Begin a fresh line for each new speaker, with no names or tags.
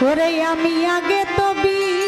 ওরে আমি আগে তবি